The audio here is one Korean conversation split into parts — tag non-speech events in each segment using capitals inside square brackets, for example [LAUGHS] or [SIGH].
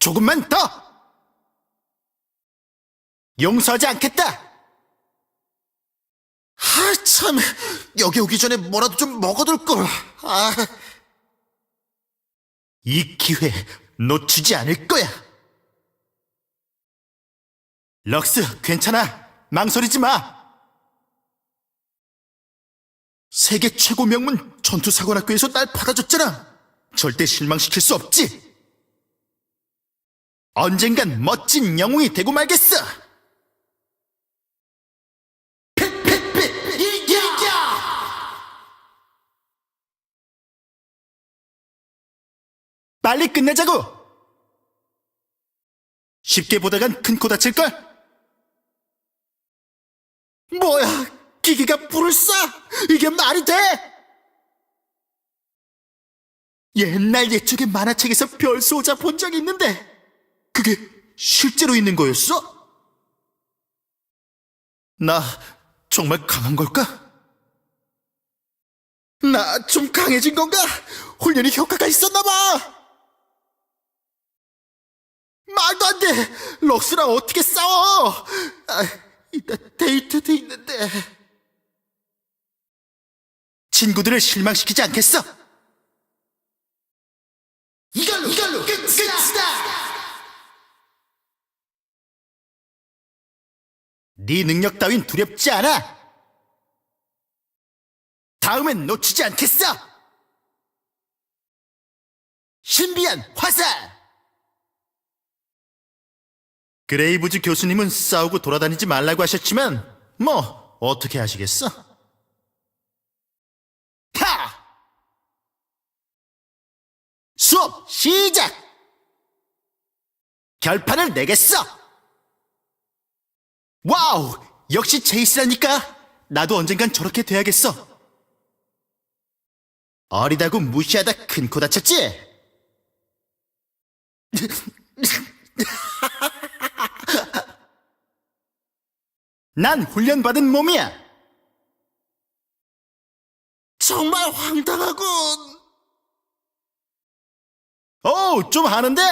조금만 더! 용서하지 않겠다! 아, 참. 여기 오기 전에 뭐라도 좀 먹어둘 걸. 아. 이 기회 놓치지 않을 거야. 럭스, 괜찮아. 망설이지 마. 세계 최고 명문 전투사관학교에서 날 받아줬잖아. 절대 실망시킬 수 없지. 언젠간 멋진 영웅이 되고 말겠어. 빨리 끝내자고! 쉽게 보다간 큰 코 다칠걸? 뭐야, 기계가 불을 쏴! 이게 말이 돼! 옛날 옛적의 만화책에서 별소자 본 적이 있는데, 그게 실제로 있는 거였어? 나 정말 강한 걸까? 나 좀 강해진 건가? 훈련이 효과가 있었나 봐! 말도 안 돼! 럭스랑 어떻게 싸워! 아, 이따 데이트도 있는데. 친구들을 실망시키지 않겠어! 네 능력 따윈 두렵지 않아! 다음엔 놓치지 않겠어! 신비한 화살! 그레이브즈 교수님은 싸우고 돌아다니지 말라고 하셨지만, 뭐, 어떻게 하시겠어? 타! 수업 시작! 결판을 내겠어! 와우! 역시 제이스라니까! 나도 언젠간 저렇게 돼야겠어! 어리다고 무시하다 큰 코 다쳤지? [LAUGHS] 난 훈련받은 몸이야! 정말 황당하군! 오, 좀 하는데!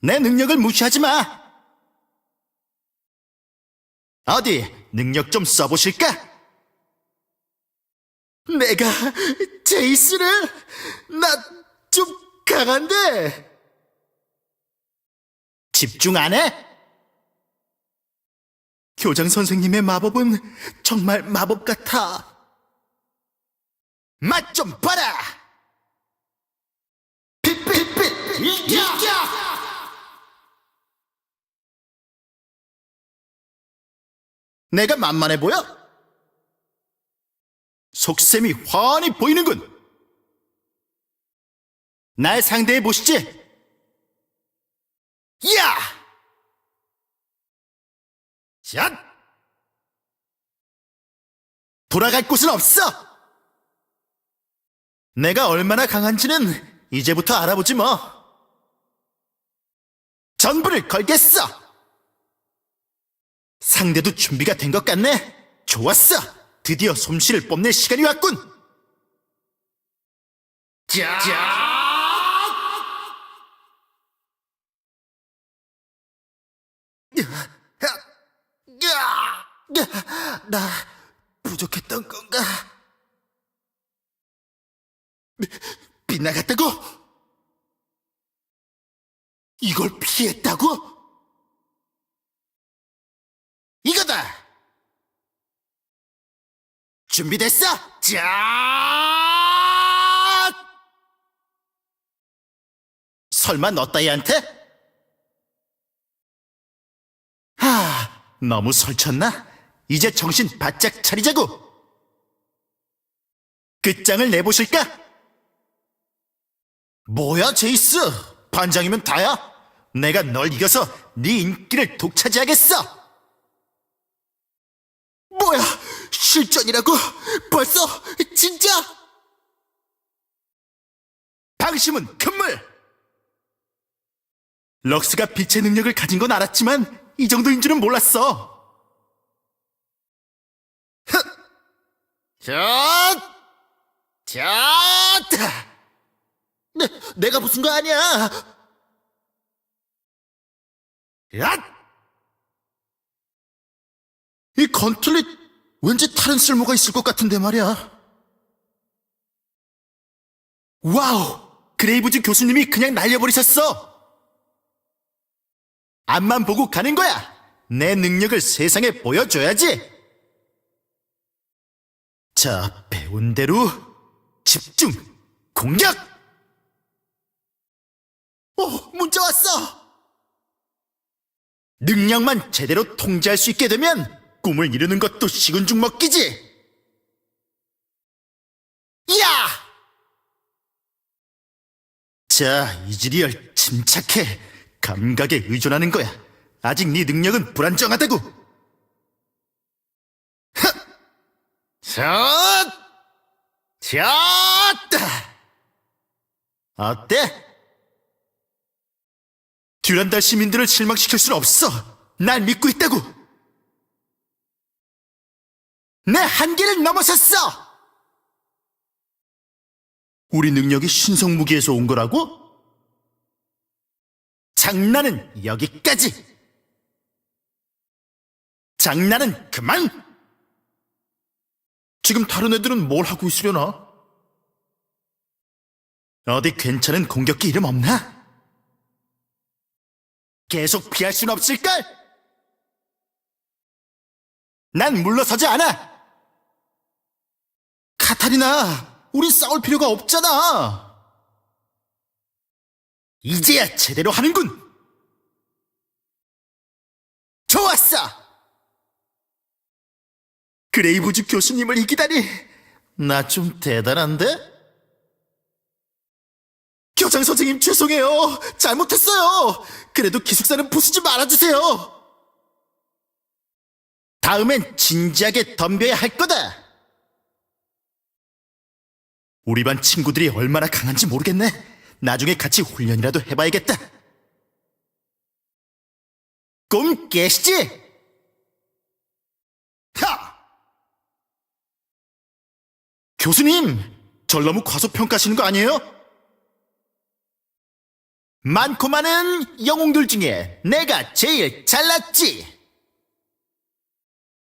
내 능력을 무시하지 마! 어디, 능력 좀 써보실까? 내가 제이스를 나 좀 강한데 집중 안 해? 교장 선생님의 마법은 정말 마법 같아. 맛 좀 봐라. 핏핏핏 이겨! 내가 만만해 보여? 속셈이 훤히 보이는군. 날 상대해 보시지. 야! 샷! 돌아갈 곳은 없어. 내가 얼마나 강한지는 이제부터 알아보지 뭐. 전부를 걸겠어. 상대도 준비가 된 것 같네. 좋았어. 드디어 솜씨를 뽐낼 시간이 왔군. 자! 나 부족했던 건가? 비- 빗나갔다고? 이걸 피했다고? 이거다! 준비됐어? 자! 설마 너 따위한테? 하, 너무 설쳤나? 이제 정신 바짝 차리자고! 끝장을 내보실까? 뭐야, 제이스? 반장이면 다야? 내가 널 이겨서 네 인기를 독차지하겠어! 뭐야, 실전이라고? 벌써? 진짜? 방심은 금물! 럭스가 빛의 능력을 가진 건 알았지만 이 정도인 줄은 몰랐어. 자, 자, 내, 내가 무슨 거 아니야! 야! 이 건틀릿 왠지 다른 쓸모가 있을 것 같은데 말이야. 와우! 그레이브즈 교수님이 그냥 날려버리셨어! 앞만 보고 가는 거야! 내 능력을 세상에 보여줘야지! 자, 배운 대로 집중! 공격! 오, 문자 왔어! 능력만 제대로 통제할 수 있게 되면 꿈을 이루는 것도 식은 죽 먹기지! 야! 자, 이즈리얼 침착해. 감각에 의존하는 거야. 아직 네 능력은 불안정하다고. 샷! 샷! 어때? 듀란달 시민들을 실망시킬 순 없어. 날 믿고 있다고. 내 한계를 넘어섰어. 우리 능력이 신성 무기에서 온 거라고? 장난은 여기까지. 장난은 그만. 지금 다른 애들은 뭘 하고 있으려나? 어디 괜찮은 공격기 이름 없나? 계속 피할 순 없을걸? 난 물러서지 않아! 카타리나, 우리 싸울 필요가 없잖아! 이제야 제대로 하는군! 좋았어! 그레이브즈 교수님을 이기다니, 나 좀 대단한데? 교장 선생님 죄송해요. 잘못했어요. 그래도 기숙사는 부수지 말아주세요. 다음엔 진지하게 덤벼야 할 거다. 우리 반 친구들이 얼마나 강한지 모르겠네. 나중에 같이 훈련이라도 해봐야겠다. 꿈 깨시지? 하! 교수님, 절 너무 과소평가하시는 거 아니에요? 많고 많은 영웅들 중에 내가 제일 잘났지.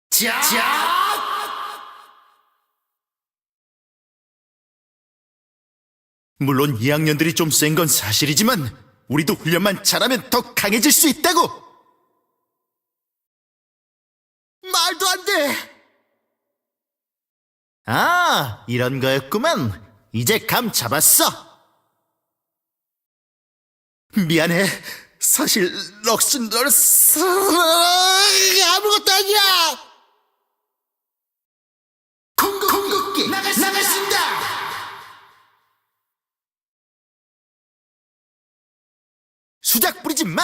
자, 물론 2학년들이 좀 센 건 사실이지만 우리도 훈련만 잘하면 더 강해질 수 있다고. 말도 안 돼. 아, 이런 거였구만. 이제 감 잡았어. 미안해. 사실 럭슨 널 사... 아무것도 아니야. 공급기 나갔습니다. 나갔습니다. 수작 부리지 마.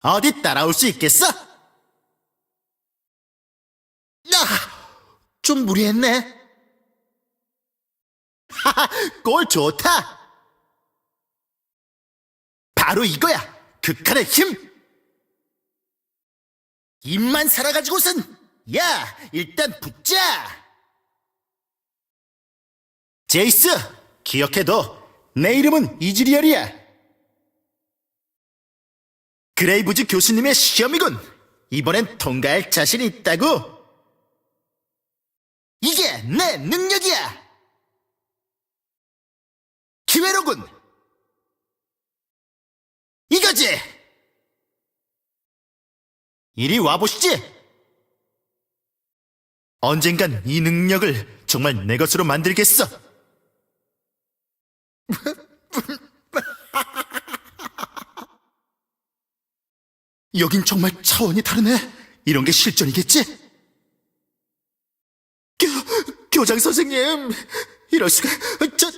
어디 따라올 수 있겠어? 야, 좀 무리했네. [LAUGHS] 하하, 골 좋다. 바로 이거야! 극한의 힘! 입만 살아가지고선, 야, 일단 붙자! 제이스, 기억해둬. 내 이름은 이즈리얼이야. 그레이브즈 교수님의 시험이군. 이번엔 통과할 자신 있다고. 이게 내 능력이야! 기회로군! 이거지! 이리 와보시지! 언젠간 이 능력을 정말 내 것으로 만들겠어! [LAUGHS] 여긴 정말 차원이 다르네. 이런 게 실전이겠지? 교, 교장 선생님, 이럴 수가, 저,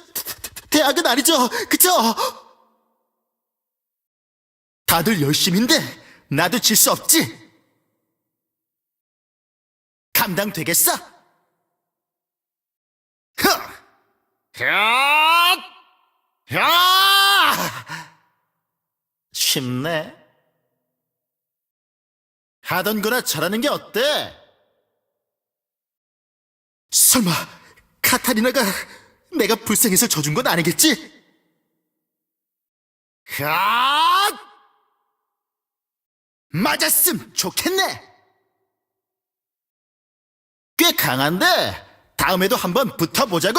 대학은 아니죠, 그쵸? 다들 열심인데 나도 질 수 없지. 감당되겠어? 흐! 야! 야! 쉽네. 하던 거나 잘하는 게 어때? 설마 카타리나가 내가 불쌍해서 져준 건 아니겠지? 하! 맞았음 좋겠네. 꽤 강한데 다음에도 한번 붙어보자고.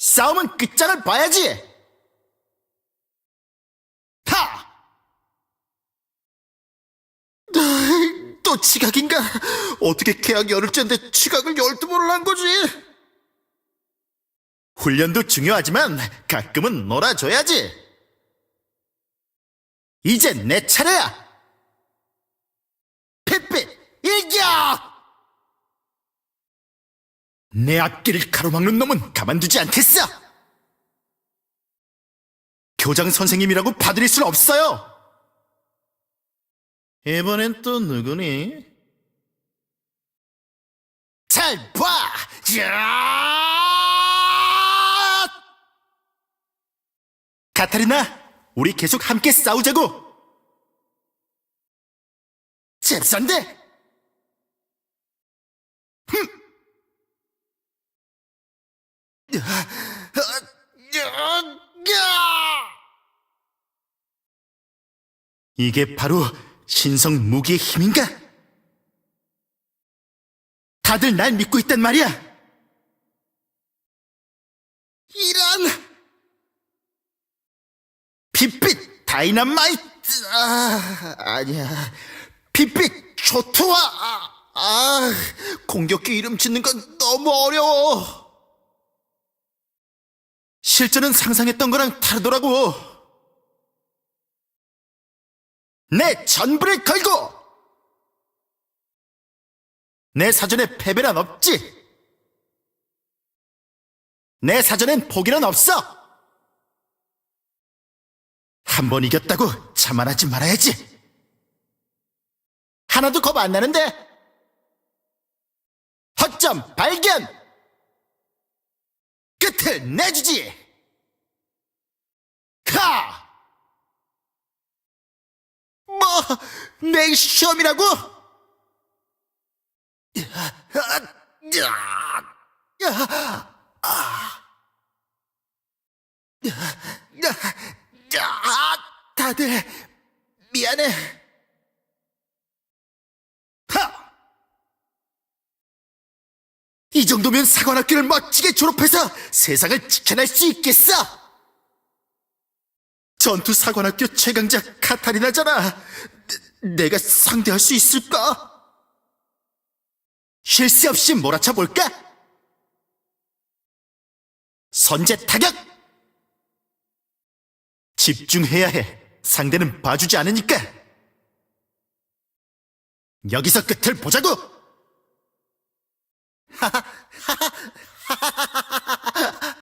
싸움은 끝장을 봐야지. 하! 또 지각인가? 어떻게 계약 열흘째인데 지각을 열두 번을 한 거지? 훈련도 중요하지만 가끔은 놀아줘야지. 이제 내 차례야. 핏빛 일격! 내 앞길을 가로막는 놈은 가만두지 않겠어. 교장 선생님이라고 봐드릴 순 없어요. 이번엔 또 누구니? 잘 봐! 야! 카타리나, 우리 계속 함께 싸우자고! 잽싼데! 흠! 야, 야, 야! 이게 바로 신성 무기의 힘인가? 다들 날 믿고 있단 말이야! 이런! 빛빛 다이너마이트! 아, 아니야. 빛빛 초토화! 아, 아, 공격기 이름 짓는 건 너무 어려워! 실제는 상상했던 거랑 다르더라고. 내 전부를 걸고! 내 사전에 패배란 없지! 내 사전엔 포기란 없어! 한 번 이겼다고 자만하지 말아야지! 하나도 겁 안 나는데? 허점 발견! 끝을 내주지! 카! 뭐, 내 시험이라고? 다들 미안해. 하! 이 정도면 사관학교를 멋지게 졸업해서 세상을 지켜낼 수 있겠어! 전투 사관학교 최강자 카타리나잖아. 내- 내가 상대할 수 있을까? 쉴 새 없이 몰아쳐 볼까? 선제 타격! 집중해야 해. 상대는 봐주지 않으니까. 여기서 끝을 보자고! ha ha ha ha ha ha